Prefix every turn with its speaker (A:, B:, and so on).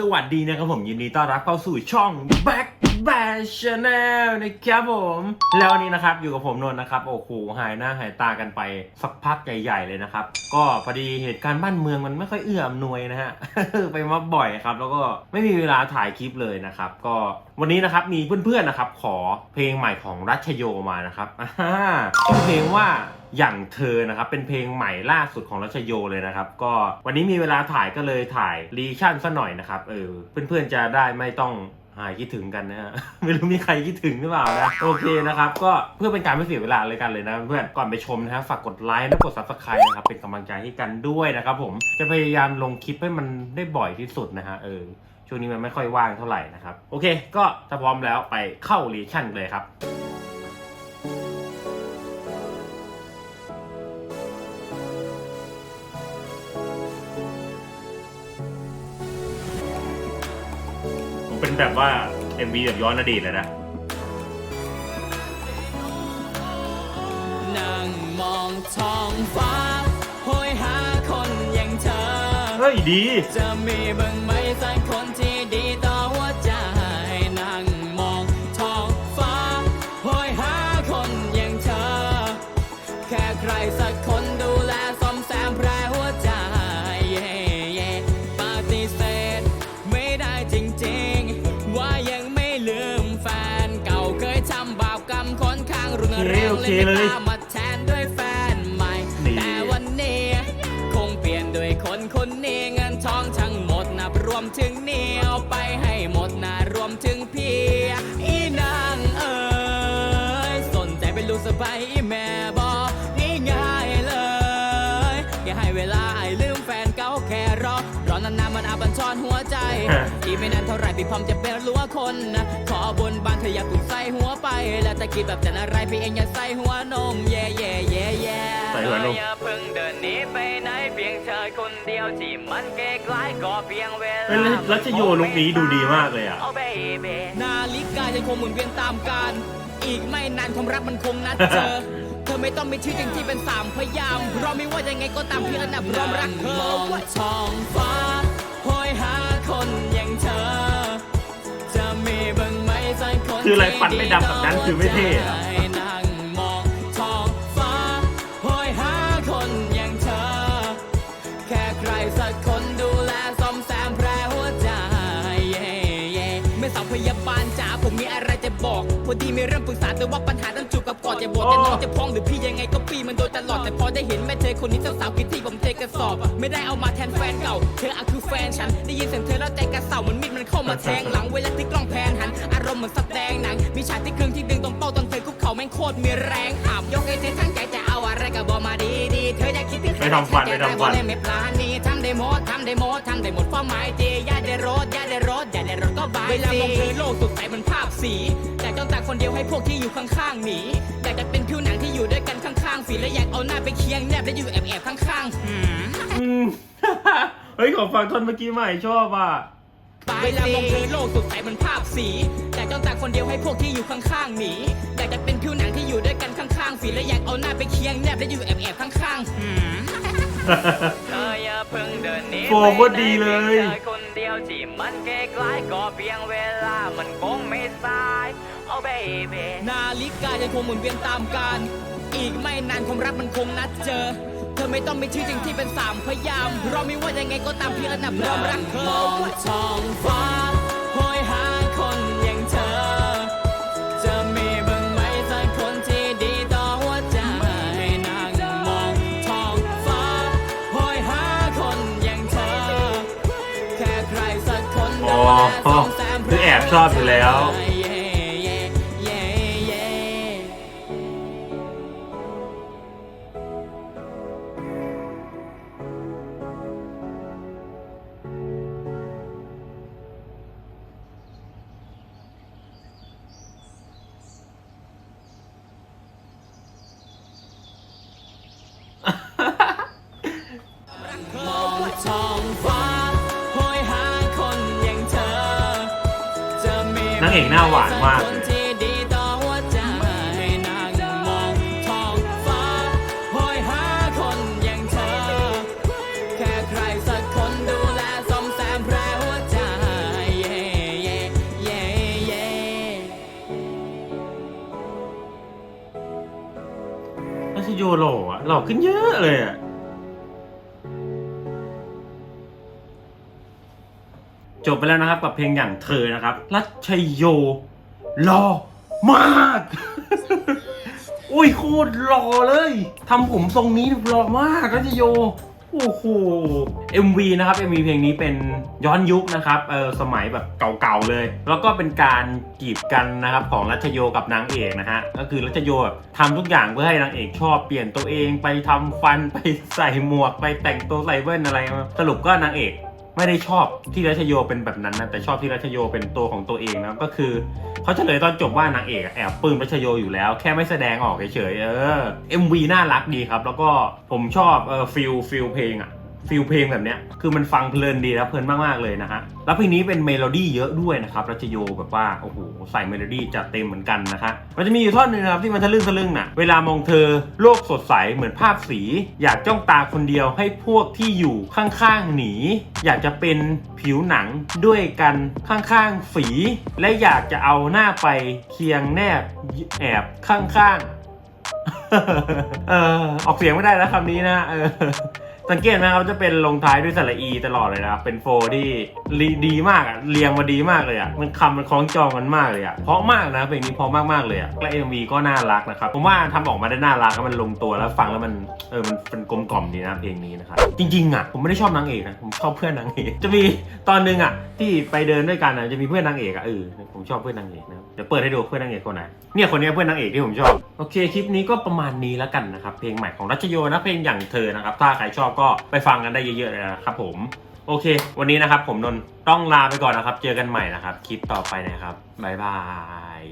A: สวัสดีนะครับผมยินดีต้อนรับเข้าสู่ช่อง Back Bash Channel นะครับผม แล้ววันนี้นะครับอยู่กับผมนนท์นะครับโอ้โหหายหน้าหายตากันไปสักพักใหญ่ ๆ เลยนะครับ ก็พอดีเหตุการณ์บ้านเมืองมันไม่ค่อยเอื้ออำนวยนะฮะ ไปมาบ่อยครับ แล้วก็ไม่มีเวลาถ่ายคลิปเลยนะครับ ก็วันนี้นะครับมีเพื่อนๆนะครับขอเพลงใหม่ของรัชโยมานะครับอ่าชื่อเพลงว่า อย่างเธอนะครับ เป็นเพลงใหม่ล่าสุดของรัชโยเลยนะครับ ก็วันนี้มีเวลาถ่ายก็เลยถ่ายรีชั่นซะหน่อยนะครับ เออ เพื่อนๆจะได้ไม่ต้องหายคิดถึงกันนะฮะ ไม่รู้มีใครคิดถึงหรือเปล่านะ โอเคนะครับ ก็เพื่อเป็นการไม่เสียเวลาเลยกันเลยนะเพื่อน ก่อนไปชมนะฮะ ฝากกดไลค์และกด subscribe นะครับ เป็นกำลังใจให้กันด้วยนะครับผม จะพยายามลงคลิปให้มันได้บ่อยที่สุดนะฮะ เออ ช่วงนี้มันไม่ค่อยว่างเท่าไหร่นะครับ โอเค ก็ถ้าพร้อมแล้วไปเข้ารีชั่นเลยครับ เป็นแบบว่า MV แบบย้อนอดีตเลยนะ
B: นั่งมองท้องฟ้าโหยหาคนอย่างเธอ
A: เฮ้ยดี
B: จะมีบ้างไหมสักคนที่ดีต่อหัวใจนั่งมองท้องฟ้าโหยหาคนอย่างเธอ แค่ใครสักคนดูแลซ่อมแซมแผลหัวใจเย่เย่ปฏิเสธไม่ได้จริงๆ เค
A: เล
B: ยไม่
A: เลย
B: กล้ามาแทนด้วยแฟนใหม่
A: นี่
B: แต่วันนี้คงเปลี่ยนด้วยคนคนนี้เงินทองทั้งหมดนับรวมถึงหนี่เอาไปให้หมดนะรวมถึงพี่อีนางเอ๋ยสนใจเป็นลูกสะใภ้อีแม่บ นานๆมันอาบัญชรหัวใจ
A: ฮะ
B: อีกไม่นานเท่าไหรพี่พร้อมจะเป็นลัวคนนะขอบนบานเธออย่าถูกใส่หัวไป แล้วตะกี้แบบจะอะไรพี่เองอย่าใส่หัวนมเย่เย่เย่เย่
A: ใส่หัวนม
B: อย่าเพิ่งเดินหนีไปไหนเพียงเธอคนเดียวที่มันใกล้ๆก็เพียงเวลา
A: เฮ้ยรัชโยลุคนี้ดูดีมากเลยอะ
B: โอ้เบบีนาฬิกายังคงหมุนเวียนตามกาลอีกไม่นานความรักมันคงนัดเจอเธอไม่ต้องมีชื่อจริงที่เป็นสามพยางค์เพราะไม่ว่ายังไงก็ตามพี่ระนับรอมรักเธอว่าท้องฟ้า คืออะไร
A: ฟันไม่ดำแบบนั้นคือไม่เท่อะ
B: ที่นั่งมอดูแลซ่อมแซมแผลหัวใจเย่เย่ไม่สาวพยาบาลจ๋าผมมีอะไรจะบอก พอดีมีเรื่องปรึกษาแต่ว่าปัญหาต องจูบกับกอดจะบอกจะนอนจะพองหรือพี่ยังไงก็ปีมันโดนตลอดแต่พอได้เห็นแม่เธอคนนี้เจ้าสาวกินที่ผมเทกระสอบ ไม่ได้เอามาแทนแฟนเก่าเธออะคือแฟนฉันได้ยินเสียงเธอแล้วใจกระเสาเหมันมีดมันเข้ามาแทงหลังเวลาที่กล้องแพนหันอารมณ์เหมือนแสดงหนังมีฉากที่ครึ่งที่ดึงตรงเป้าตอนเธอคุกเข่าแม่งโคตรมีแรงอับยกให้เธอทั้งใจจะเอาอะไรก็บอกมาดีดีๆเธออยากคิดถึงใคร
A: ไม่ทำฟันไม่ทำฟัน
B: เล่ไม่ปลานี่ ทำได้หมดทำได้หมดทำได้หมดความหมายดีอย่าได้รถอย่าได้รถอย่าได้รถก็บายเวลามองเธอโลกสดใสเหมันภาพสีอยากจ้องตาคนเดียวให้พวกที่อยู่ข้างๆหนีอยากจะเป็นผิวหนังที่อยู่ด้วยกันข้างๆฝีและอยากเอาหน้าไปเคียงแนบและอยู่แอบๆข้างๆหืม
A: อืม เฮ้ยขอฟังท่อนเมื่อกี้ใหม่ชอบอะ
B: เวลามองเธอโลกสดใสเหมันภาพสีอยากจ้องตาคนเดียวให้พวกที่อยู่ข้างๆหนีอยากจะเป็นผิวหนังที่อยู่ด้วยกันข้างๆฝีและอยากเอาหน้าไปเคียงแนบและอยู่แอบๆข้างๆหืม นหนี
A: โฟมก็ดีเลย
B: เธอคนเดียวที่มันใกล้ๆก็เพียงเวลามันคงไม่สายโอ้เบบีนาฬิกายังคงหมุนเวียนตามกาลอีกไม่นานความรักมันคงนัดเจอ เธอไม่ต้องมีชื่อจริงที่เป็นสามพยางค์เพราะไม่ว่ายังไงก็ตามพี่ระนับรอมรักเธอว่าท้องฟ้า อ๋ดูอแลซ่อมแซม
A: คือแอบชอบอยู่แล้วา
B: งเอ
A: กหน้าหวานมากเลย
B: โย
A: โหล่อะหล่อขึ้นเยอะเลยอะ จบไปแล้วนะครับกับเพลงอย่างเธอนะครับ รัชโยหล่อมากอุ้ยโคตรหล่อเลยทำผมทรงนี้หล่อมากรัชโยโอ้โห MV นะครับ MV เพลงนี้เป็นย้อนยุคนะครับ เออสมัยแบบเก่าๆเลย แล้วก็เป็นการจีบกันนะครับของรัชโยกับนางเอกนะฮะ ก็คือรัชโยแบบทำทุกอย่างเพื่อให้นางเอกชอบเปลี่ยนตัวเองไปทำฟันไปใส่หมวกไปแต่งตัวใส่แว่นอะไรมาสรุปก็นางเอก ไม่ได้ชอบที่รัชโยเป็นแบบนั้นนะแต่ชอบที่รัชโยเป็นตัวของตัวเองนะก็คือเขาเฉลยตอนจบว่านางเอกแอบปื้มรัชโยอยู่แล้ว แค่ไม่แสดงออกเฉยๆเออ MV น่ารักดีครับ แล้วก็ผมชอบเออฟิลฟิลเพลงอะ ฟิลเพลงแบบเนี้ยคือมันฟังเพลินดีนะเพลินมากๆเลยนะฮะแล้วเพลงนี้เป็นเมโลดี้เยอะด้วยนะครับรัชโยแบบว่าโอ้โหใส่เมโลดี้จัดเต็มเหมือนกันนะคะมันจะมีอยู่ท่อนหนึงนะครับที่มันทะลึ่งทะลึ่งน่ะเวลามองเธอโลกสดใสเหมือนภาพสี อยากจ้องตาคนเดียวให้พวกที่อยู่ข้างๆหนี อยากจะเป็นผิวหนังด้วยกันข้างๆฝี และอยากจะเอาหน้าไปเคียงแนบแอบข้างๆเออออกเสียงไม่ได้แล้วคำนี้นะเออ สังเกตไหมครับจะเป็นลงท้ายด้วยสระอีตลอดเลยนะเป็นโฟที่ดีมากอะเรียงมาดีมากเลยอะมันคำมันคล้องจองกันมากเลยอะเพราะมากนะเพลงนี้เพราะมากๆเลยอะและเอ็มวีก็น่ารักนะครับผมว่าทำออกมาได้น่ารักมันลงตัวแล้วฟังแล้วมันเออมันเป็นกลมกล่อมดีนะเพลงนี้นะครับจริงๆอะผมไม่ได้ชอบนางเอกนะผมชอบเพื่อนนางเอกจะมีตอนหนึงอะที่ไปเดินด้วยกันอะจะมีเพื่อนนางเอกอะเออผมชอบเพื่อนนางเอกนะเดี๋ยวเปิดให้ดูเพื่อนนางเอกคนไหนเนี่ยคนนี้เพื่อนนางเอกที่ผมชอบโอเคคลิปนี้ก็ประมาณนี้แล้วกันนะครับเพลงใหม่ของรัชโยนะเพลงอย่างเธอนะครับถ้าใครชอบก็ไปฟังกันได้เยอะๆเลยนะครับผม โอเค วันนี้นะครับผมนนต้องลาไปก่อนนะครับ เจอกันใหม่นะครับ คลิปต่อไปนะครับบ๊ายบาย